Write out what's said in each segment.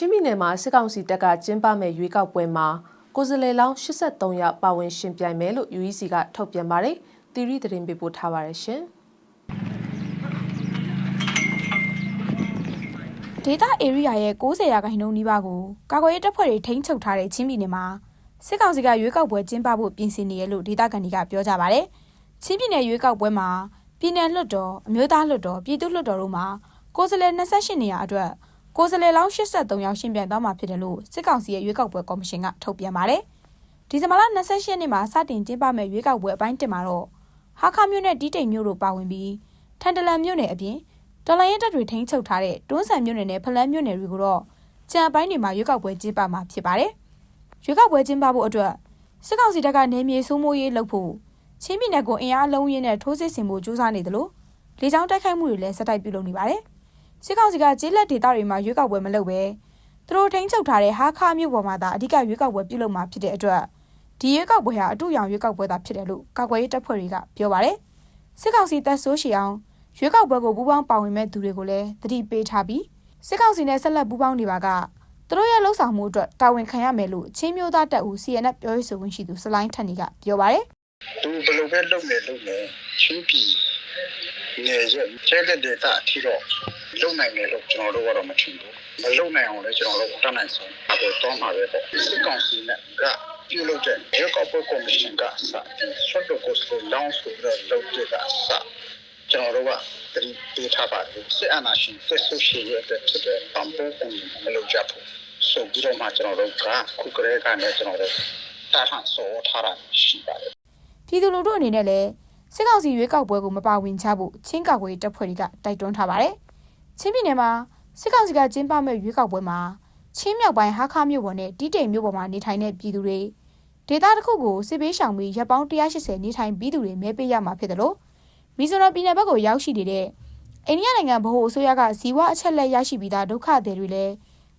ချင်းပြည်နယ်မှာစစ်ကောင်စီတပ်ကကျင်းပမဲ့ရွေးကောက်ပွဲမှာကိုယ်စားလှယ်လောင်း83ယောက်ပါဝင်ရှင်ပြိုင်မယ်လို့ UEC ကထုတ်ပြန်ပါတယ်။တီရီသတင်းပေးပို့ထားပါတယ်ရှင်။ဒေတာ area ရဲ့60ရာခိုင်နှုန်းနီးပါးကိုကာကွယ်ရေးတပ်ဖွဲ့တွေထိန်းချုပ်ထားတဲ့ချင်းပြည်နယ်မှာစစ်ကောင်စီကရွေးကောက်ပွဲကျင်းပဖို့ပြင်ဆင်နေရလို့ဒေတာကန်တွေကပြောကြပါဗျ။ချင်းပြည်နယ်ရွေးကောက်ပွဲမှာပြည်နယ်လွှတ်တော်အမျိုးသားလွှတ်တော်ပြည်သူ့လွှတ်တော်တို့မှာကိုယ်စားလှယ်28နေရာအတွက် ကိုယ်စားလှယ်လောင်း83ယောက်ရှင်ပြိုင်သွားမှာဖြစ်တယ်လို့စစ်ကောင်စီရဲ့ရွေးကောက်ပွဲကော်မရှင်ကထုတ်ပြန်ပါတယ်။ဒီဇင်ဘာလ28ရက်နေ့မှာစတင်ကျင်းပမယ့်ရွေးကောက်ပွဲအပိုင်းတင်မှာတော့ဟာခါမြို့နယ်တီးတိမ်မြို့တို့ပါဝင်ပြီးထန်တလန်မြို့နယ်အပြင်ဒေါ်လာရင်တပ်တွေထိန်းချုပ်ထားတဲ့တွန်းဆန်မြို့နယ်နဲ့ဖလန်းမြို့နယ်တွေကိုတော့ကြံအပိုင်းတွေမှာရွေးကောက်ပွဲကျင်းပမှာဖြစ်ပါတယ်။ရွေးကောက်ပွဲကျင်းပဖို့အတွက်စစ်ကောင်စီတပ်ကနေမြေစိုးမိုးရေးလုပ်ဖို့ချင်းပြည်နယ်ကိုအင်အားလုံးရင်းနဲ့ထိုးစစ်ဆင်ဖို့ကြိုးစားနေတယ်လို့လေကြောင်းတိုက်ခိုက်မှုတွေလည်းစတိုက်ပြုလုပ်နေပါတယ်။ စစ်ကောင်စီကကျေးလက်ဒေသတွေမှာရွေးကောက်ပွဲမလုပ်ဘဲသူတို့ထိန်းချုပ်ထားတဲ့ဟာခါမြို့ပေါ်မှာသာအဓိကရွေးကောက်ပွဲပြုလုပ်မှာဖြစ်တဲ့အတွက်ဒီရွေးကောက်ပွဲဟာအတူရောင်ရွေးကောက်ပွဲသာဖြစ်တယ်လို့ကာကွယ်ရေးတပ်ဖွဲ့တွေကပြောပါတယ်။စစ်ကောင်စီတပ်ဆိုးရှည်အောင်ရွေးကောက်ပွဲကိုပူးပေါင်းပါဝင်မဲ့သူတွေကိုလည်းတတိပေးထားပြီးစစ်ကောင်စီနဲ့ဆက်လက်ပူးပေါင်းနေပါကသူတို့ရဲ့လှုပ်ဆောင်မှုအတွက်တာဝန်ခံရမယ်လို့ချင်းမျိုးသားတပ်ဦး CNF ပြောရေးဆိုခွင့်ရှိသူစလိုင်းထန်နီကပြောပါတယ်သူဘယ်လိုပဲလုပ်နေလုပ်နေချင်းပြည်နေရဲ့ကျဲတဲ့ဒေတာအထိတော့ လုံနိုင်တယ်လို့ကျွန်တော်တို့ကတော့မထင်ဘူးမလုံနိုင်အောင်လည်းကျွန်တော်တို့တတ်နိုင်ဆုံးအပေါ်တော့မှာပဲပေါ့စစ်ကောင်စီနဲ့ကပြုလုပ်တဲ့ရေကောက်ပွဲကော်မရှင်ကစဆွတ်တော့ကိုစလောင်းဆိုတော့လုပ်တဲ့ကစကျွန်တော်တို့ကတတိပေးထားပါတယ်စစ်အာဏာရှင်စစ်ဆိုရှယ်ရဲ့အတွက်ဖြစ်တဲ့ပံပိုးပုံမလုပ်ကြဘူးဆိုပြီးတော့မှကျွန်တော်တို့ကခုကလေးကနေကျွန်တော်တို့တာထန်စောထားတာရှိပါတယ်။ပြည်သူလူထုအနေနဲ့လည်းစစ်ကောင်စီရွေးကောက်ပွဲကိုမပါဝင်ချဖို့ချင်းကာကွယ်ရေးတပ်ဖွဲ့တွေကတိုက်တွန်းထားပါတယ်။ ချင်းပြည်နယ်မှာစစ်ကောင်စီကကျင်းပမဲ့ရွေးကောက်ပွဲမှာချင်းမြောက်ပိုင်းဟာခါမြို့ပေါ်နဲ့တီးတိမ်မြို့ပေါ်မှာနေထိုင်တဲ့ပြည်သူတွေဒေသတစ်ခုကိုစစ်ပေးရှောင်ပြီးရပ်ပေါင်း180နေထိုင်ပြီးသူတွေမဲပေးရမှာဖြစ်တယ်လို့မီဇိုရမ်ပြည်နယ်ဘက်ကိုရောက်ရှိနေတဲ့အိန္ဒိယနိုင်ငံဗဟိုအစိုးရကဇီဝအချက်လက်ရရှိပြီးသားဒုက္ခသည်တွေလည်း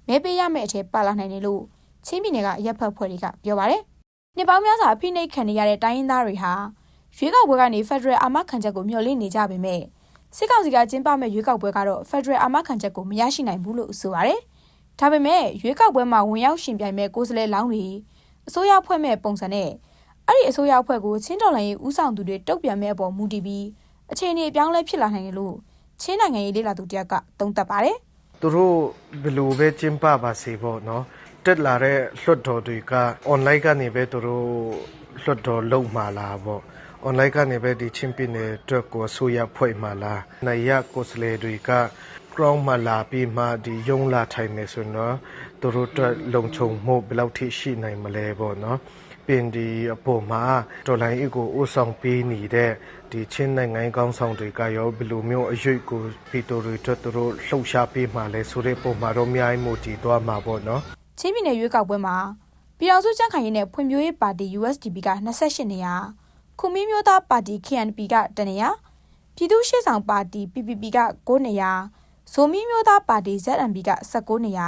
မဲပေးရမယ့်အထက်ပါလာနိုင်တယ်လို့ချင်းပြည်နယ်ကရပ်ဖက်ဖွဲ့တွေကပြောပါတယ်။နှစ်ပေါင်းများစွာအဖိနှိတ်ခံနေရတဲ့တိုင်းရင်းသားတွေဟာရွေးကောက်ပွဲကနေဖက်ဒရယ်အာမခံချက်ကိုမျှော်လင့်နေကြပေမဲ့ စစ်ကောင်စီကကျင်းပမဲ့ရွေးကောက်ပွဲကတော့ဖက်ဒရယ်အာမခံချက်ကိုမရရှိနိုင်ဘူးလို့ဆိုပါတယ်။ဒါပေမဲ့ရွေးကောက်ပွဲမှာဝင်ရောက်ရှင်ပြိုင်မဲ့ကိုယ်စားလှယ်လောင်းတွေအစိုးရဖွဲ့မဲ့ပုံစံနဲ့အဲ့ဒီအစိုးရအဖွဲ့ကိုချင်းတော်လှန်ရေးဦးဆောင်သူတွေတုံ့ပြန်မဲ့အပေါ်မူတည်ပြီးအခြေအနေအပြောင်းလဲဖြစ်လာနိုင်တယ်လို့ချင်းနိုင်ငံရေးလေ့လာသူတယောက်ကသုံးသပ်ပါတယ်သူတို့ဘယ်လိုပဲကျင်းပပါစေပေါ့နော်တက်လာတဲ့လွှတ်တော်တွေက online ကနေပဲသူတို့လွှတ်တော်လုပ်မှာလားပေါ့ online ကနေပဲဒီချင်းပြည်နယ်အတွက်ကိုအစိုးရဖွဲ့မှာလားနိုင်ရကိုယ်စားလှယ်တွေက ground မှာလာပြီးမှဒီယုံလာထိုင်နေဆိုတော့သူတို့အတွက်လုံခြုံမှုဘယ်လောက်ထိရှိနိုင်မလဲပေါ့နော်ပင်ဒီအပေါ်မှာတော်လိုင်းအကိုဥဆောင်ပေးနေတဲ့ဒီချင်းနိုင်ငံကောင်းဆောင်တွေကရောဘယ်လိုမျိုးအရွေ့ကိုဗီတိုတွေအတွက်သူတို့လှုပ်ရှားပေးမှလဲဆိုတဲ့ပုံမှာတော့အများကြီးမို့တည်သွားမှာပေါ့နော်။ချင်းပြည်နယ်ရွေးကောက်ပွဲမှာပြည်တော်စုကြံ့ခိုင်ရေးနဲ့ဖွံ့ဖြိုးရေးပါတီ USDP က28နေရာ ခုမီးမျိုးသားပါတီ KNP ကတနေရာပြည်သူ့ရှေ့ဆောင်ပါတီ PPP က9နေရာဇိုမီမျိုးသားပါတီ ZNP က19နေရာ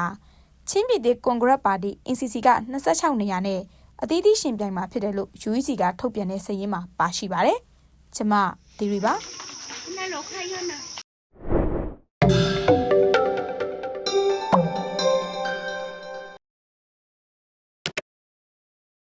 ချင်းပြည်သေးကွန်ဂရက်ပါတီ NCC က26နေရာနဲ့အသီးသီးရှင်ပြိုင်မှာဖြစ်တယ်လို့ UEC ကထုတ်ပြန်တဲ့စာရင်းမှာပါရှိပါတယ်။ကျမဒီရီပါ။